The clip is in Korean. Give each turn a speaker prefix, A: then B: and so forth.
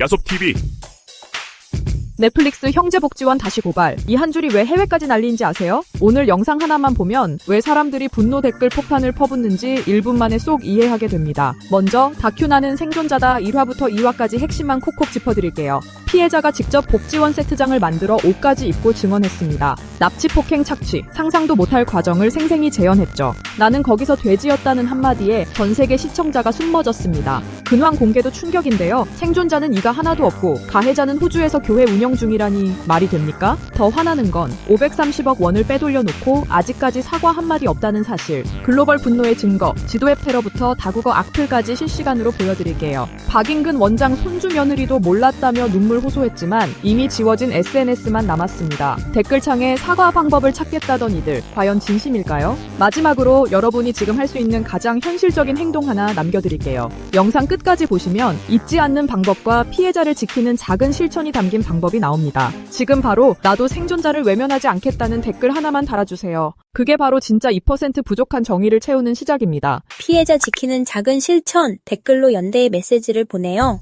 A: 야섭TV
B: 넷플릭스 형제복지원 다시 고발. 이 한 줄이 왜 해외까지 날리는지 아세요? 오늘 영상 하나만 보면 왜 사람들이 분노 댓글 폭탄을 퍼붓는지 1분 만에 쏙 이해하게 됩니다. 먼저 다큐 나는 생존자다 1화부터 2화까지 핵심만 콕콕 짚어드릴게요. 피해자가 직접 복지원 세트장을 만들어 옷까지 입고 증언했습니다. 납치 폭행 착취, 상상도 못할 과정을 생생히 재현했죠. 나는 거기서 돼지였다는 한마디에 전 세계 시청자가 숨머졌습니다. 근황 공개도 충격인데요. 생존자는 이가 하나도 없고 가해자는 호주에서 교회 운영 중이라니 말이 됩니까? 더 화나는 건 530억 원을 빼돌려 놓고 아직까지 사과 한마디 없다는 사실. 글로벌 분노의 증거, 지도앱 테러부터 다국어 악플까지 실시간으로 보여드릴게요. 박인근 원장 손주 며느리도 몰랐다며 눈물 호소했지만 이미 지워진 SNS만 남았습니다. 댓글창에 사과 방법을 찾겠다던 이들, 과연 진심일까요? 마지막으로 여러분이 지금 할 수 있는 가장 현실적인 행동 하나 남겨드릴게요. 영상 끝까지 보시면 잊지 않는 방법과 피해자를 지키는 작은 실천이 담긴 방법이 나옵니다. 지금 바로 나도 생존자를 외면하지 않겠다는 댓글 하나만 달아주세요. 그게 바로 진짜 2% 부족한 정의를 채우는 시작입니다.
C: 피해자 지키는 작은 실천 댓글로 연대의 메시지를 보내요.